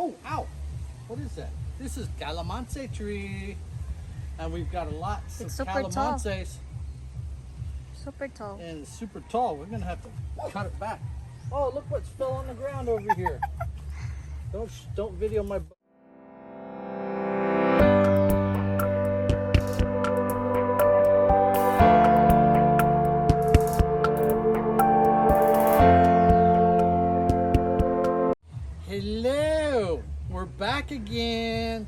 Oh, ow! What is that? This is calamansi tree, and we've got a lot of It's super tall. calamansis, Super tall. and it's super tall. We're gonna have to cut it back. Oh, look what's fell on the ground over here. don't don't video my. Hello, we're back again.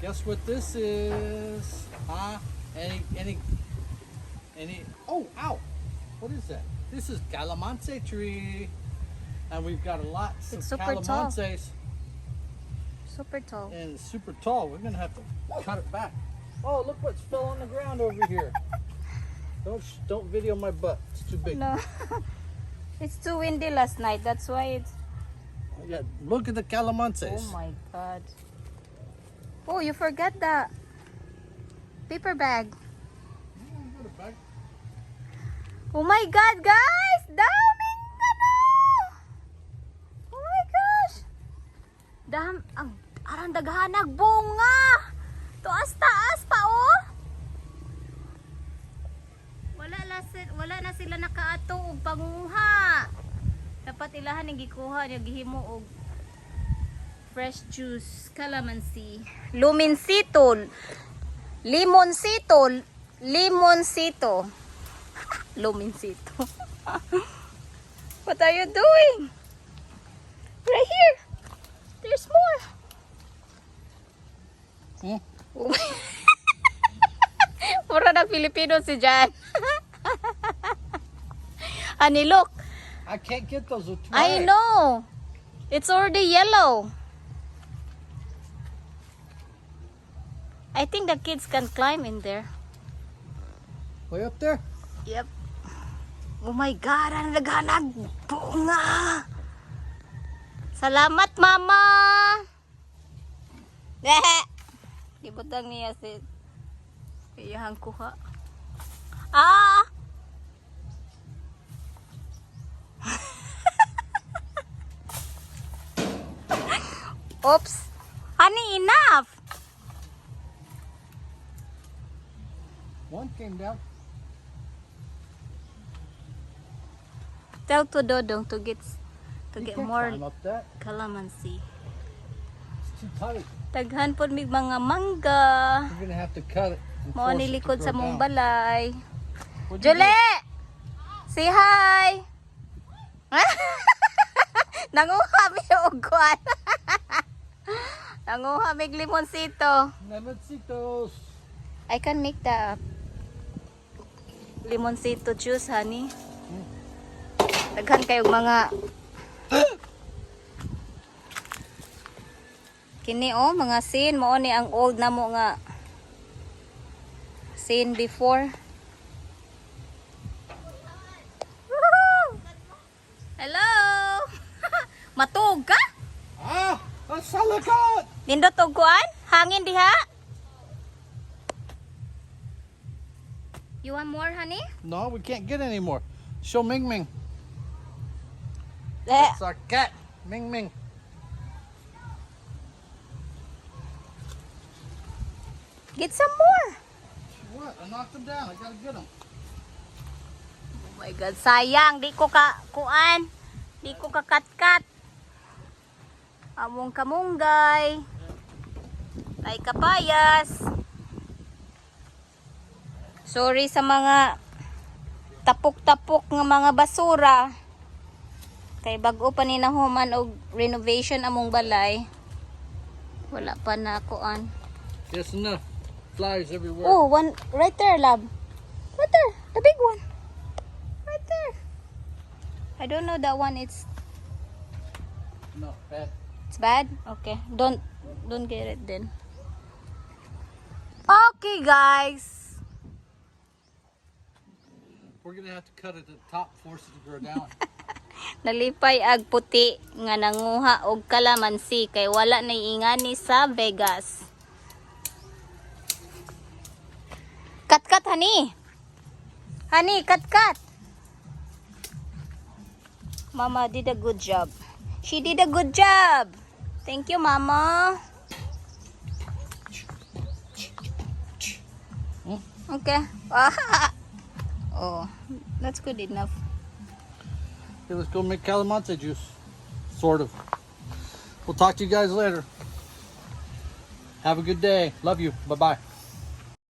Guess what this is? Huh? Any, any, any? Oh, ow! What is that? This is calamansi tree, and we've got a lot of It's super tall. Super tall. and super tall. We're gonna have to cut it back. Oh, look what's fell on the ground over here. don't don't video my butt. It's too big. No. it's too windy last night. That's why it's. Yeah, look at the calamansis. Oh my god. Oh, you forgot the paper bag. Oh my god, guys! Daming ano! Oh my gosh! Dam, ang arang daghanag bunga! Tuas-taas pa oh! Wala, la, si- wala na sila nakaato og panguha. Dapat ilahan yung gikuha niya gihimo og fresh juice, calamansi, luminsito, limonsito, limonsito. Luminsito. what are you doing? Right here. There's more. Hmm? Pura na Filipino si Jan. Honey, look. I can't get those. Too I know. It's already yellow. I think the kids can climb in there. Way up there. Yep. Oh my God, ang naghanag bunga. Salamat, Mama. Dehe. Ibutang niya si iyahang kuha. Oops. Honey, enough. One came down. Tell to Dodong to get to You get more calamansi. It's too tight. Daghan po mig mga mangga. You're gonna have to cut it. force ni likod sa mong balay. Julie! Say hi! Nanguha mi og kwan. Nanguha mig limonsito. Lemoncitos. I can make the limonsito juice, honey. Daghan kayong mga Kini oh, mga sin mo ni ang old na mo nga sin before. A salakat! Nindot og kuan? Hangin diha? You want more, honey? No, we can't get any more. Show Ming Ming. Eh, It's our cat. Ming Ming. get some more. What? I knocked him down. I gotta get him. Oh my God, sayang. Di ko ka, kuan. Di ko ka kat-kat. Among kamunggay. Ay kapayas. Sorry sa mga tapok-tapok nga mga basura. Kay bago pa ni nahuman og renovation among balay. Wala pa na kuan. Yes, enough. Flies everywhere. Oh, one right there, love. Right there, the big one. Right there. I don't know that one. It's No, bad. It's bad. Okay, don't don't get it then. Okay, guys. We're gonna have to cut it at the top, force it to grow down. Nalipay ag puti nga nanguha og kalamansi kay wala na ingani sa Vegas. Kat kat honey. Honey, kat kat. Mama did a good job. She did a good job. Thank you, Mama. Okay. oh, that's good enough. Okay, let's go make calamansi juice. Sort of. We'll talk to you guys later. Have a good day. Love you. Bye bye.